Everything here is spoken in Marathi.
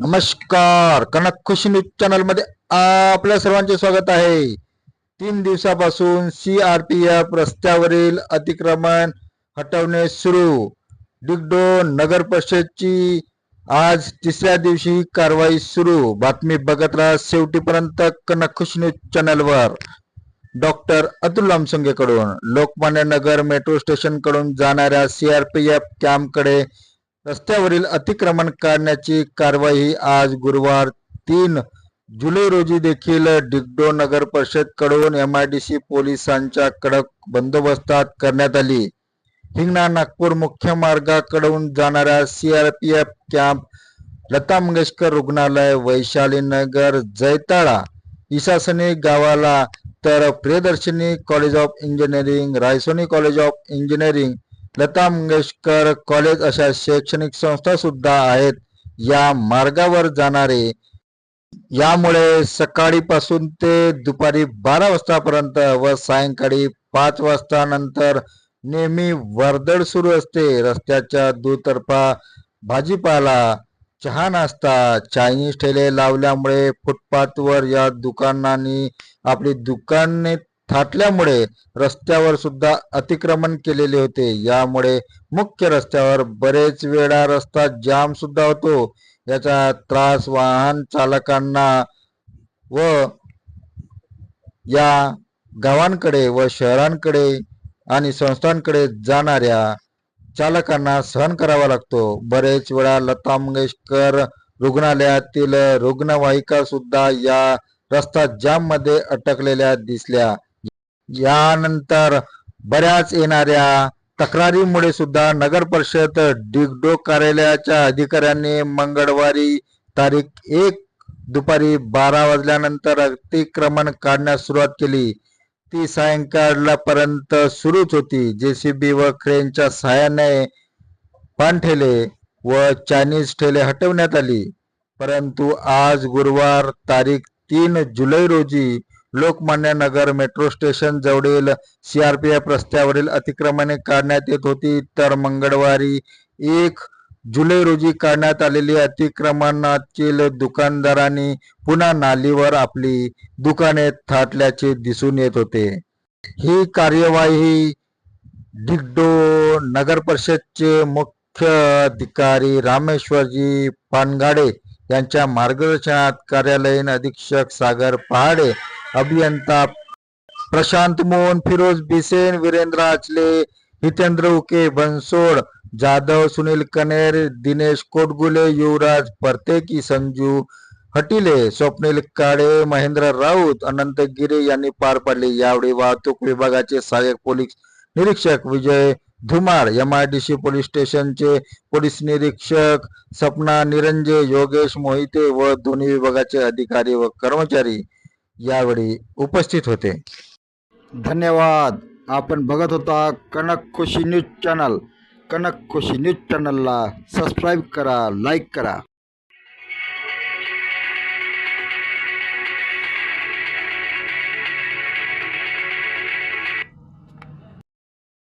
नमस्कार. कनक खुशी न्यूज चॅनलमध्ये आपल्या सर्वांचे स्वागत आहे. तीन दिवसापासून सी आर पी एफ रस्त्यावरील अतिक्रमण हटवणे सुरू. डिगडोन नगर परिषदची आज तिसऱ्या दिवशी कारवाई सुरू. बातमी बघत राहा शेवटीपर्यंत कनक खुशी न्यूज चॅनलवर. डॉक्टर अतुल लामसंगे कडून लोकमान्य नगर मेट्रो स्टेशनकडून जाणाऱ्या सीआरपीएफ कॅम्पकडे रस्त्यावरील अतिक्रमण काढण्याची कारवाई आज गुरुवार तीन जुलै रोजी देखील डिगडो नगर परिषदकडून एम आय डी सी पोलिसांच्या कडक बंदोबस्तात करण्यात आली. हिंगणा नागपूर मुख्य मार्गाकडून जाणाऱ्या सीआरपीएफ कॅम्प लता मंगेशकर रुग्णालय वैशाली नगर जैताळा इसासनी गावाला तर Priyadarshini college of engineering Raisoni college of engineering Lata Mangeshkar college अशा शैक्षणिक संस्था सुद्धा आहेत. या मार्गावर जाणारे. यामुळे सकाळीपासून ते दुपारी बारा वाजतापर्यंत व सायंकाळी पाच वाजता नंतर नेहमी वर्दळ सुरू असते. रस्त्याच्या दुतर्फा भाजीपाला चहा नाश्ता चायनीज ठेले लावल्यामुळे फुटपाथवर या दुकानांनी आपली दुकाने थाटल्यामुळे रस्त्यावर सुद्धा अतिक्रमण केलेले होते. यामुळे मुख्य रस्त्यावर बरेच वेळा रस्ता जाम सुद्धा होतो. याचा त्रास वाहन चालकांना व या गावांकडे व शहरांकडे आणि संस्थांकडे जाणाऱ्या चालकांना सहन करावा लागतो. बरेच वेळा लता मंगेशकर रुग्णालयातील रुग्णवाहिका सुद्धा या रस्ता जाममध्ये अटकलेल्या दिसल्या. यानंतर बऱ्याच येणाऱ्या तक्रारीमुळे सुद्धा नगर परिषद डिगडोक कार्यालयाच्या अधिकाऱ्यांनी मंगळवारी तारीख एक दुपारी बारा वाजल्यानंतर अतिक्रमण काढण्यास सुरुवात केली. ती सायंकाळपर्यंत सुरूच होती. जेसीबी व क्रेनच्या सहाय्याने पानठेले व चायनीज ठेले हटवण्यात आली. परंतु आज गुरुवार तारीख तीन जुलै रोजी लोकमान्य नगर मेट्रो स्टेशन जवळील सीआरपीएफ रस्त्यावरील अतिक्रमणे काढण्यात येत होती. तर मंगळवारी एक जुलै रोजी काढण्यात आलेली अतिक्रमणातील दुकानदारांनी पुन्हा नालीवर आपली दुकाने थाटल्याचे दिसून येत होते. ही कार्यवाही डिग्डो नगर परिषदचे मुख्य अधिकारी रामेश्वरजी पानगाडे यांच्या मार्गदर्शनात कार्यालयीन अधीक्षक सागर पहाडे अभियंता प्रशांत मोहन फिरोज बिसेन वीरेंद्र आचले हितेंद्र उके बनसोड जाधव सुनील कनेर दिनेश कोटगुले युवराज परतेकी संजू हटिले स्वप्नील काळे महेंद्र राऊत अनंत गिरे यांनी पार पाडले. यावेळी वाहतूक विभागाचे सहाय्यक पोलीस निरीक्षक Vijay Dhumal M I D C police स्टेशनचे पोलीस निरीक्षक सपना निरंजे योगेश मोहिते व दोन्ही विभागाचे अधिकारी व कर्मचारी यावेळी उपस्थित होते. धन्यवाद. आपण बघत होता Kanak Khushi news channel. Kanak Khushi news चॅनलला सबस्क्राईब करा लाईक करा.